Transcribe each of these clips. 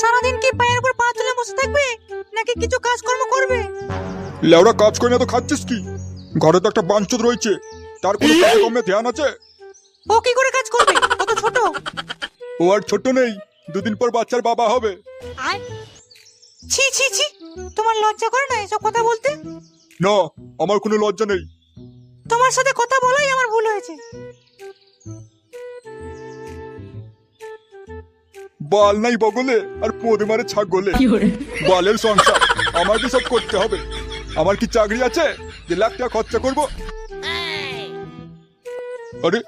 সারাদিন কি পায়ের উপর পা তুলে বসে থাকবে? নাকি কিছু কাজকর্ম করবে? লেওড়া কাজ করে না তো খাচ্ছিস কি? ঘরে তো একটা বাঞ্চত রয়েছে। তার কোনো কাজে কমে ধ্যান আছে? ও কি করে কাজ করবে? ও তো ছোট। ও আর ছোট নেই। দুদিন পর বাচ্চার বাবা হবে। আর? ছি ছি ছি। তোমার লজ্জা করে না এসব কথা বলতে? না আমার কোনো লজ্জা নেই। তোমার সাথে কথা বলাই আমার ভুল হয়েছে। বাল নাই বগলে আর পোদে মারে ছাগলে। বালের সংসার আমাকে সব করতে হবে। আমার কি চাকরি আছে? যে লাখ টাকা খরচা করব? আরে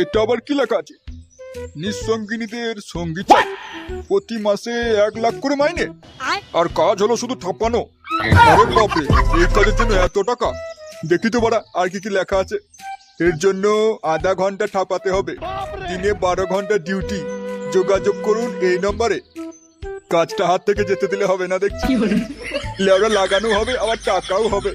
এটা আবার কি লেখা আছে? নিঃসঙ্গিনীদের সঙ্গী চাই। প্রতি মাসে এক লাখ করে মাইনে। আর আর কাজ হলো শুধু থাপানো আরে বাপরে এই কাজের জন্য এত টাকা? দেখি তো বাড়া আর কি কি লেখা আছে? এর জন্য আধা ঘণ্টা ঠাপাতে হবে। দিনে বারো ঘণ্টা ডিউটি যোগাযোগ করুন এই নম্বরে। কাজটা হাত থেকে যেতে দিলে হবে না দেখছি। লেওড়া লাগানো হবে আবার টাকাও হবে।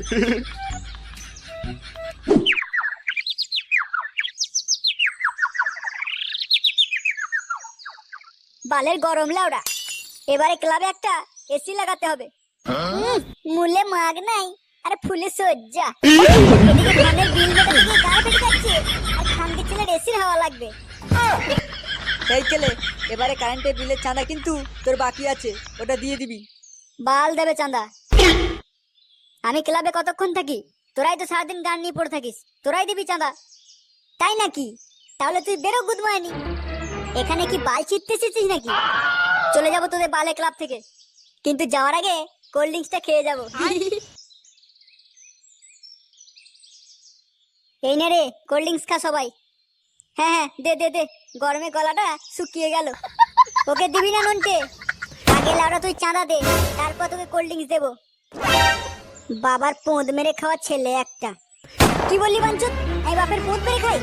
বালের গরম লাউডা। এবারে ক্লাবে একটা এসি লাগাতে হবে। মূলে মাগ নাই আরে ফুলে সজ্জা এদিকে ধানের বিল মেটাতে গিয়ে গা ফেটে যাচ্ছে আর খানকে ছেলের এসির হাওয়া লাগবে। এই ছেলে, এবারে কারেন্টের বিলের চাঁদা কিন্তু তোর বাকি আছে, ওটা দিয়ে দিবি। বাল দেবে চাঁদা। আমি ক্লাবে কতক্ষণ থাকি? তোরাই তো সারাদিন গান নিয়ে পড়ে থাকিস, তোরাই দিবি চাঁদা। তাই নাকি? তাহলে তুই বেরো, গুদমায়নি। এখানে কি বাল ছিটতে এসেছিস নাকি? চলে যাব তোদের বালে ক্লাব থেকে। কিন্তু যাওয়ার আগে কোল্ড ড্রিঙ্কসটা খেয়ে যাব। এই নে রে, কোল্ড ড্রিঙ্কস খা সবাই। হ্যাঁ হ্যাঁ দে দে দে। গরমে গলাটা শুকিয়ে গেল। ওকে দিবি না ননকে আগে লাউডা তুই চাঁদা দে, তারপর তোকে কোল্ড ড্রিঙ্কস দেবো। বাবার পোঁদ মেরে খাওয়া ছেলে একটা। কি বললি বাঞ্চুত? আমি বাপের পোঁদ মেরে খাই?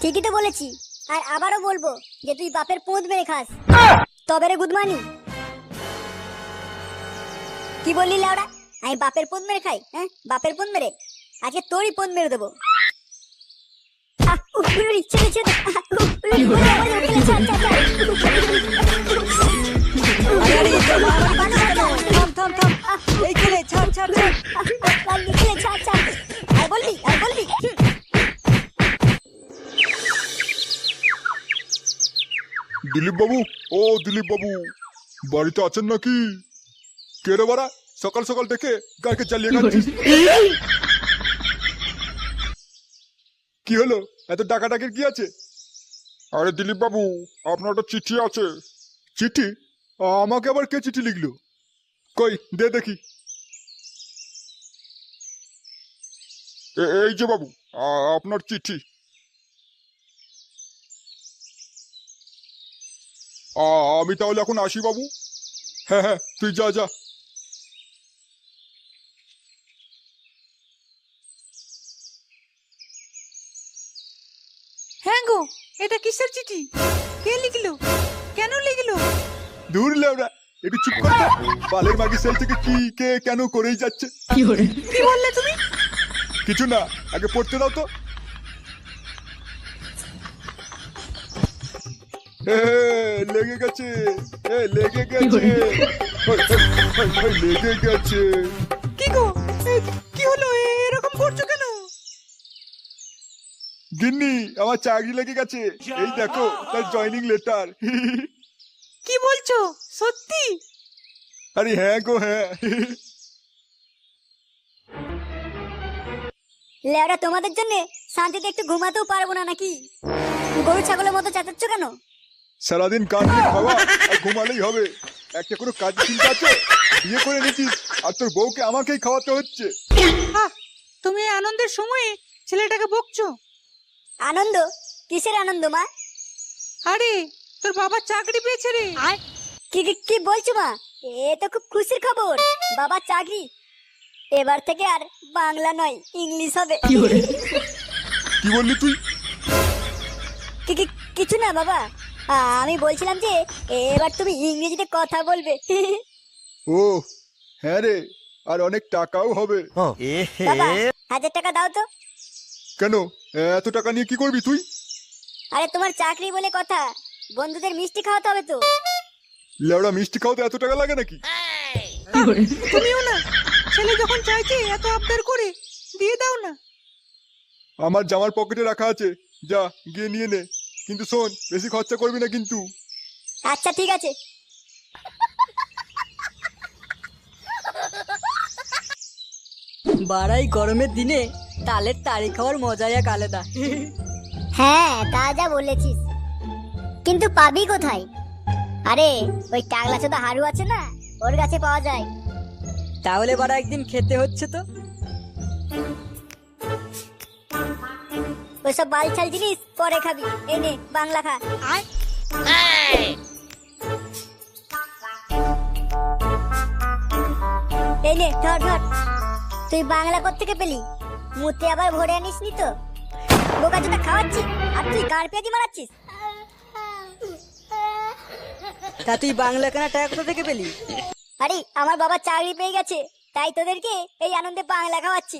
ঠিকই তো বলেছি। আর আবারও বলব যে তুই বাপের পোঁদ মেরে খাস। তবে রে গুদমানি। কি বললি লাউডা? আমি বাপের পোঁদ মেরে খাই হ্যাঁ? বাপের পোঁদ মেরে? আজকে তোরই পোঁদ মেরে দেবো। ছেড়ে, ছেড়ে, থাম থাম এই ছাড় ছাড় ছাড় লাগলি, ছাড়, ছাড়। আর বলবি আর বলবি দিলীপ বাবু ও দিলীপ বাবু বাড়িতে আছেন নাকি? কে রে বাড়া? সকাল সকাল দেখে গাড়িকে চালিয়ে খাচ্ছিস কি হলো? এত ডাকাডাকির কি আছে? আরে দিলীপ বাবু আপনার একটা চিঠি আছে। চিঠি? আমাকে আবার কে চিঠি লিখলো? কই, দে দেখি। এই যে বাবু আপনার চিঠি। আমি তাহলে এখন আসি বাবু। হ্যাঁ হ্যাঁ তুই যা যা হ্যাঁ গো এটা কিসের চিঠি? কে লিখলো? কেন লিখলো? দূর লেওরা একটু চুপ করে। বালের মাগি সেল থেকে কি কে কেন করেই যাচ্ছে? কি বললে তুমি? কিছু না আগে পড়তে দাও তো। এ, লেগে গেছে এ লেগে গেছে। ওই, ওই, ওই, ওই, লেগে গেছে। গিন্নি আমার চাকরি লেগে গেছে। এই দেখো তার জয়নিং লেটার কি বলছো? সত্যি? আরে হ্যাঁ গো হ্যাঁ। লেওরা তোমাদের জন্য শান্তিতে একটু ঘুমাতেও পারব না নাকি? গরু ছাগলের মতো চাচাচ্ছ কেন? সারাদিন দিয়ে খাওয়া আর ঘুমালেই হবে। একটা কোনো কাজ চিন্তা আছে বিয়ে করে নিয়েছিস আর তোর বউকে আমাকেই খাওয়াতে হচ্ছে। তুমি আনন্দের সময়ে ছেলেটাকে বকছো? আনন্দ? কিসের আনন্দ মা? আরে তোর বাবা চাকরি পেয়েছে রে। আর কি কি- কি বলছো মা? এ তো খুব খুশির খবর। বাবা চাকরি। এবার থেকে আর বাংলা নয় ইংলিশ হবে। কি বললি তুই? কি কি- কিছু না বাবা। আ- আমি বলছিলাম যে এবার তুমি ইংরেজিতে কথা বলবে। ও হ্যাঁ রে আর অনেক টাকাও হবে। বাবা হাজার টাকা দাও তো। কেন? এত টাকা নিয়ে কি করবি তুই? আরে তোমার চাকরি বলে কথা। বন্ধুদের মিষ্টি খাওয়াতে হবে তো। লেওড়া মিষ্টি খাওয়াতে এত টাকা লাগে নাকি? তুমিও না। ছেলে যখন চাইছে এত আবদার করে দিয়ে দাও না। আমার জামার পকেটে রাখা আছে। যা গিয়ে নিয়ে নে। কিন্তু শোন বেশি খরচা করবি না কিন্তু। আচ্ছা ঠিক আছে। বাড়াই গরমের দিনে তালের তাড়ি খাওয়ার মজাই এক আলাদা। হ্যাঁ তা যা বলেছিস। কিন্তু পাবি কোথায়? আরে ওই টাগলা চোদা হারু আছে না ওর কাছে পাওয়া যায়। তাহলে বড় একদিন খেতে হচ্ছে তো। ওইসব বালছাল জিনিস পরে খাবি। এই নে বাংলা খা। এই নে ধর ধর। তুই বাংলা থেকে পেলি? মুতে আবার ভরে আনিস নি তো। বোকা চোদা খাওয়াচ্ছি আর তুই গাড় পেঁয়াজি মারাচ্ছিস? তা তুই বাংলা কেনা টাকা কোথা থেকে পেলি? আরে আমার বাবা চাকরি পেয়ে গেছে তাই তোদেরকে এই আনন্দে বাংলা খাওয়াচ্ছি।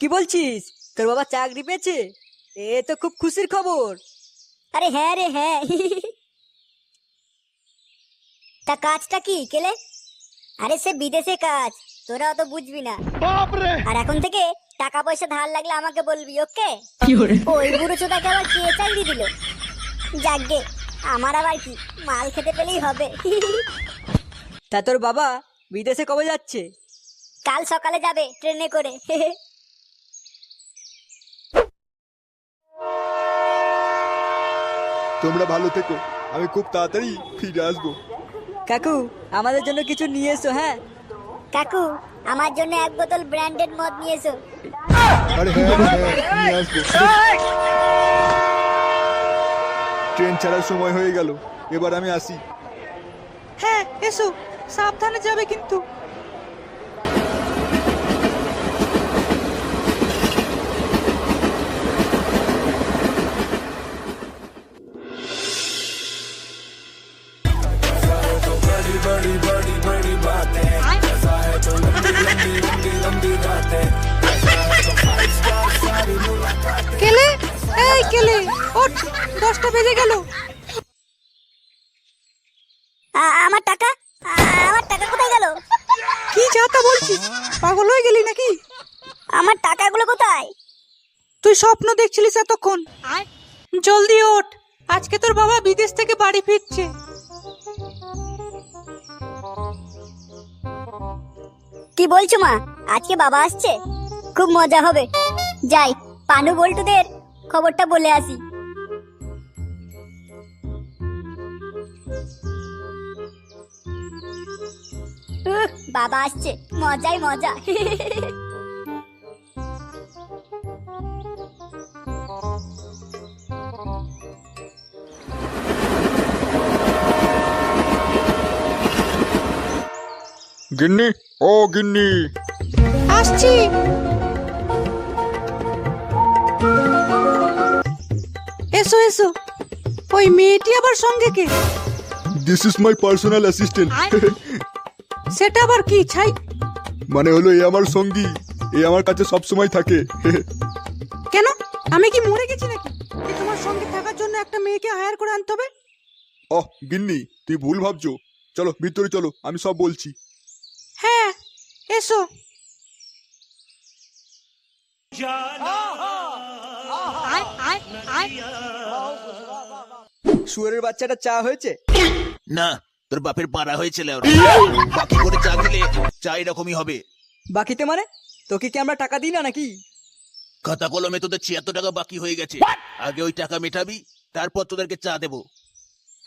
কি বলছিস? তোর বাবা চাকরি পেয়েছে? এ তো খুব খুশির খবর। আরে হ্যাঁ রে হ্যাঁ। তা কাজটা কি কেলে? আরে সে বিদেশে কাজ। তোরা অত বুঝবি না। আর এখন থেকে টাকা পয়সা ধার লাগলে আমাকে বলবি ওকে? ওই বুড়ো চোদাকে আবার কে চাকরি দিল? যাকগে আমার আবার কি মাল খেতে পেলেই হবে। তা তোর বাবা বিদেশে কবে যাচ্ছে? কাল সকালে যাবে ট্রেনে করে। তোমরা ভালো থেকো আমি খুব তাড়াতাড়ি ফিরে আসব। কাকু আমাদের জন্য কিছু নিয়ে এসো হ্যাঁ? কাকু আমার জন্য এক বোতল ব্র্যান্ডেড মদ নিয়ে এসো আরে হ্যাঁ হ্যাঁ ট্রেন ছাড়ার সময় হয়ে গেল। এবার আমি আসি। হ্যাঁ এসো। সাবধানে যাবে কিন্তু। কেলে? এই কেলে ওঠ দশটা বেজে গেল। আমার টাকা? আমার টাকা কোথায় গেল? কি যা তা বলছিস? পাগল হয়ে গেলি নাকি? আমার টাকাগুলো কোথায়? তুই স্বপ্ন দেখছিলিস এতক্ষণ। জলদি ওঠ। আজকে তোর বাবা বিদেশ থেকে বাড়ি ফিরছে। কি বলছো মা? আজকে বাবা আসছে? খুব মজা হবে। যাই, পানু বল্টুদের খবরটা বলে আসি। বাবা আসছে। মজাই মজা। গিন্নি ও গিন্নি। আসছি। এসো এসো। ওই মেয়েটি আবার সঙ্গে কে? This is my personal assistant সেটা আবার কি? ছাই। মানে হলো এ আমার সঙ্গী। এ আমার কাছে সব সময় থাকে। কেন? আমি কি মরে গেছি নাকি? যে তোমার সঙ্গে থাকার জন্য একটা মেয়েকে হায়ার করে আনতে হবে? ওহ গিন্নি তুই ভুল ভাবছ। চলো ভিতরে চলো আমি সব বলছি। এসো শুয়ারের বাচ্চাটা চা হয়েছে? না তোর বাপের পাড়া হয়েছিল বাকি করে চা দিলে চা এরকমই হবে। বাকিতে মানে? তোকে কি আমরা টাকা দিই না নাকি? খাতা কলমে তোদের ছিয়াত্তর টাকা বাকি হয়ে গেছে। আগে ওই টাকা মেটাবি তারপর তোদেরকে চা দেবো।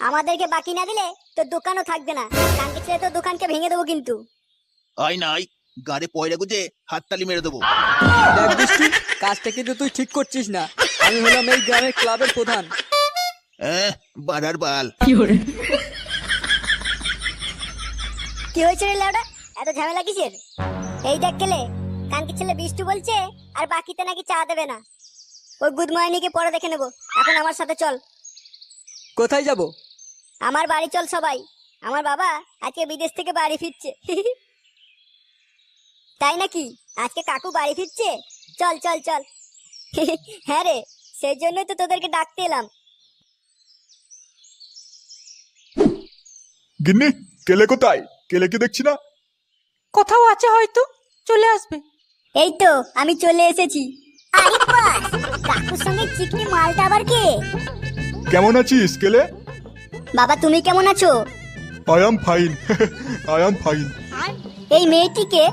আমাদেরকে বাকি না দিলে তোর দোকানও থাকবে না। কানকে ছেড়ে তোর দোকানকে ভেঙে দেবো কিন্তু। আয় না আয়। গাড়ে পয়লা গুজে হাততালি মেরে দেবো। দেখ কাজটা কিন্তু তুই ঠিক করছিস না। আমি হলাম এই গ্রামের ক্লাবের প্রধান। হ্যাঁ বাড়ার বাল। কি হয়েছে রে লাউডা এত ঝামেলা কিসের? এই দেখ কেলে কানকি ছেলে বিষ্টু বলছে আর বাকিতে নাকি চা দেবে না। ওই গুদমাইনিকে পরে দেখে নেব। এখন আমার সাথে চল। কোথায় যাব? আমার বাড়ি চল সবাই। আমার বাবা আজকে বিদেশ থেকে বাড়ি ফিরছে। তাই নাকি? আজকে কাকু বাড়ি ফিরছে? চল চল চল। হ্যাঁ রে সেই জন্যই তো তোদেরকে ডাকতে এলাম। গিন্নি কেলে কোথায়? কেলেকে দেখছি না? কোথাও আছে হয়তো চলে আসবে। এই তো আমি চলে এসেছি। আরে বাস কাকুর সঙ্গে চিকনি মালটা আবার কে? কেমন আছিস কেলে? বাবা তুমি কেমন আছো? I am fine I am fine এই মেয়েটিকে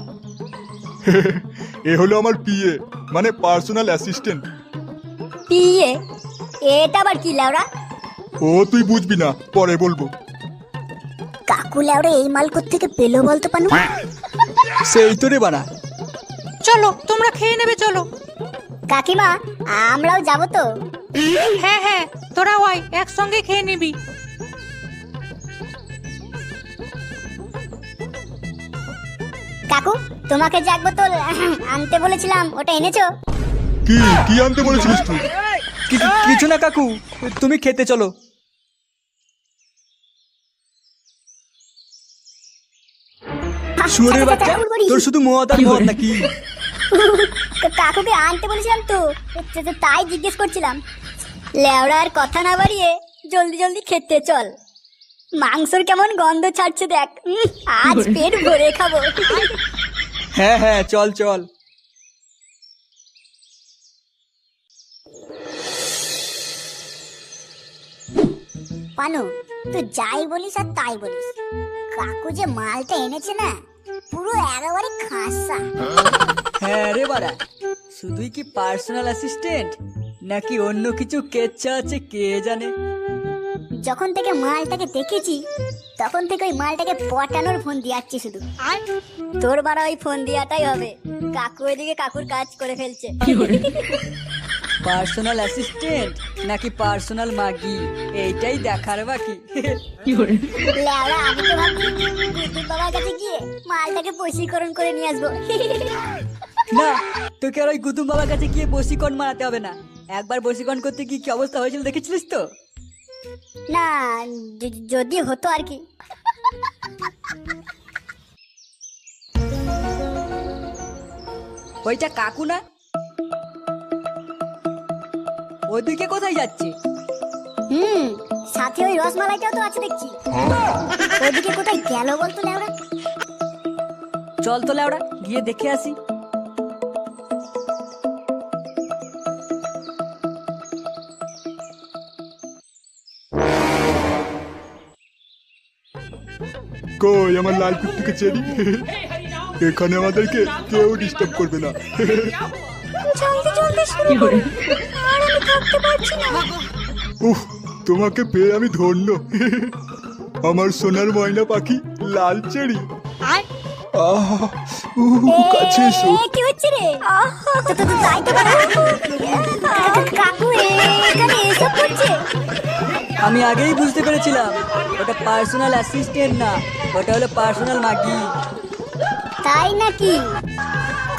এ হলো আমার পিএ মানে পার্সোনাল অ্যাসিস্ট্যান্ট পিয়ে এটা আবার কি লাউরা? ও তুই বুঝবি না পরে বলব। কাকু লাউরা এই মাল থেকে পেল বলতো পানু? সেই তো রে বানা চলো তোমরা খেয়ে নেবে চলো। কাকিমা আমরাও যাব তো। হ্যাঁ হ্যাঁ তোরা ওই একসঙ্গে খেয়ে নিবি। কাকু তোমাকে জাগ বোতল আনতে বলেছিলাম ওটা এনেছো? কি কি আনতে বলেছিলিস তুই? কিছু না কাকু তুমি খেতে চলো। শুয়োরের বাচ্চা? তোর শুধু মদ আর মদ নাকি? কা- কাকুকে আনতে বলেছিলাম তো তো- তো তাই জিজ্ঞেস করছিলাম। লেওড়া আর কথা না বাড়িয়ে জলদি জলদি খেতে চল। মাংসর কেমন গন্ধ ছাড়ছে দেখ উম, আজ পেট ভরে খাব। হ্যাঁ হ্যাঁ চল চল। পানু তুই যাই বলিস আর তাই বলিস। কাকু যে মালটা এনেছে না পুরো একেবারে খাসা। হ্যাঁ রে বাড়া শুধুই কি পার্সোনাল অ্যাসিস্ট্যান্ট নাকি অন্য কিছু কেচ্ছা আছে কে জানে? যখন থেকে মালটাকে দেখেছি তখন থেকে ওই মালটাকে পটানোর ফোন দিয়াচ্ছি শুধু। আর? তোর বারা ওই ফোন দিয়াটাই হবে। কাকু ওইদিকে কাকুর কাজ করে ফেলছে। পার্সোনাল অ্যাসিস্ট্যান্ট নাকি পার্সোনাল মাগি? এইটাই দেখার বাকি। লেওড়া আমি তো ভাবছি বিদ্যুৎ বাবার কাছে গিয়ে মালটাকে বশীকরণ করে নিয়ে আসব। না তোকে আর ওই গুতুম বাবার কাছে গিয়ে বসিকন মারাতে হবে না। একবার বসিকন করতে কি কি অবস্থা হয়েছিল দেখেছিলিস তো? না যদি হতো আর কি। ওইটা কাকু না? ওইদিকে কোথায় যাচ্ছে? হুম সাথে ওই রসমালাইটাও তো আছে দেখছি। ওইদিকে কোথায় গেল বলতো লেওড়া? চল তোলে ওরা গিয়ে দেখে আসি। কই আমার লাল টুকটুকে চেরি। এখানে আমাদেরকে কেউ ডিস্টার্ব করবে না। জলদি জলদি শুরু করো। আর আমি থাকতে পারছি না। উফ তোমাকে পেয়ে আমি ধন্য। আমার সোনার ময়না পাখি লাল চেরি। উহ, কাছে এসো। কি হচ্ছে রে? তো তো তো তাই তো কাকু এখানে এসব করছে? আমি আগেই বুঝতে পেরেছিলাম ওটা পার্সোনাল অ্যাসিস্ট্যান্ট না ওটা হলো পার্সোনাল মাগি। তাই নাকি?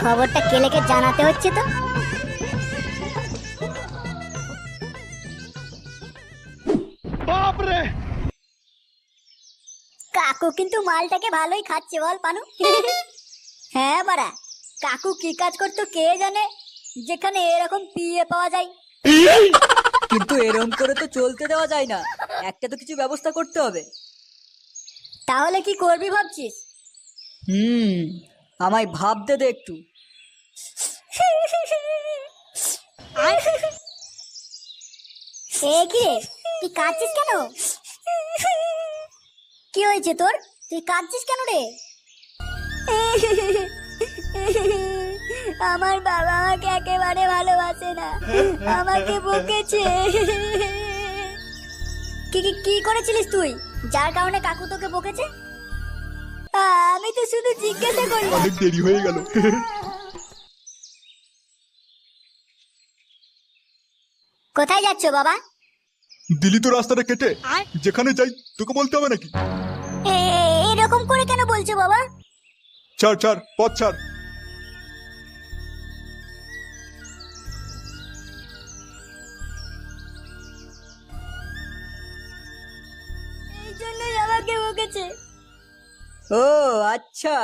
খবরটা কেলেকে জানাতে হচ্ছে তো? কাকু কিন্তু মালটাকে ভালোই খাচ্ছে বল পানু। হ্যাঁ বাড়া কাকু কি কাজ করতো কে জানে? যেখানে এরকম পিয়ে পাওয়া যায়। কিন্তু এরম করে তো চলতে দেওয়া যায় না। একটা তো কিছু ব্যবস্থা করতে হবে। তাহলে কি করবি ভাবছিস? হুম আমায় ভাবতে দে একটু। কি তুই কাঁদছিস কেন? কি হয়েছে তোর? তুই কাঁদছিস কেন রে? আমার বাবা আমাকে একেবারে ভালোবাসে না। আমাকে বকেছে। কি কি কি করেছিলিস তুই? যার কারণে কাকু তোকে বকেছে? আমি তো শুধু জিজ্ঞাসা করলাম। অনেক দেরি হয়ে গেল। কোথায় যাচ্ছ বাবা? দিলি তো রাস্তাটা কেটে। যেখানে যাই তোকে বলতে হবে নাকি? এরকম করে কেন বলছো বাবা? ছাড় ছাড় পথ ছাড়। ও আচ্ছা।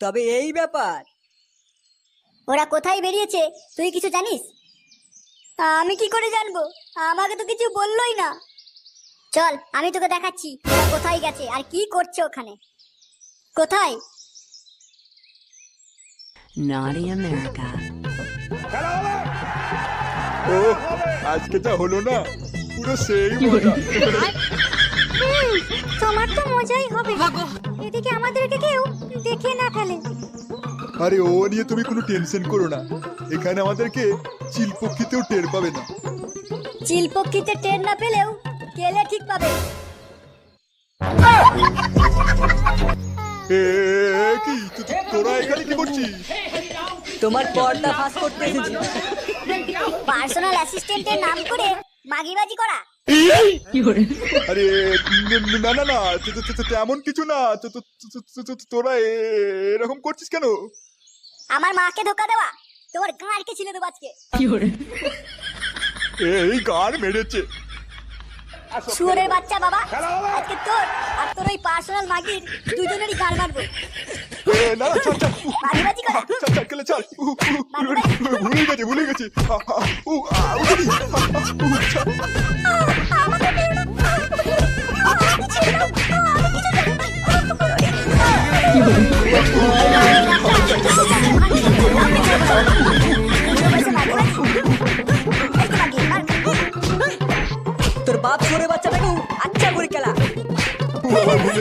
তবে এই ব্যাপার। ওরা কোথায় বেরিয়েছে? তুই কিছু জানিস? আমি কি করে জানব? আমাকে তো কিছু বললোই না। চল আমি তোকে দেখাচ্ছি ওরা কোথায় গেছে আর কি করছে ওখানে। কোথায়? Naughty America. ও আজকে যা হলো না পুরো সেই মজা। তোমার তো মজাই হবে। এদিকে আমাদেরকে কেউ দেখে না ফেলে। আরে ও নিয়ে তুমি কোনো টেনশন করো না। এখানে আমাদেরকে চিলপক্ষিতেও টের পাবে না। চিল পক্ষীতে ট্রেন না পেলেও কেলে ঠিক পাবে। কি তো- তো- তোরা এখানে কি করছিস? তোমার পর্দা ফাঁস করতে এসেছি। পার্সোনাল অ্যাসিস্ট্যান্টের নাম করে মাগিবাজি করা। আরে ন- ন- না তেমন কিছু না। তোরা এরকম করছিস কেন? আমার মাকে ধোকা দেওয়া। তোমার গাঁড়কে ছিল দেবো আজকে। এই গান মেরেছে। শুয়োরের বাচ্চা বাবা আজকে তোর আর তোর ওই পার্সোনাল মাগির দুজনেরই গান মারবো। না করা গেলে ছাড় উহ, উহ, উহ, ভুলে গেছি ভুলে গেছি। তোর বাপ সরে বাচ্চাটাকেও আচ্ছা করে খেলা ভুলে গেছি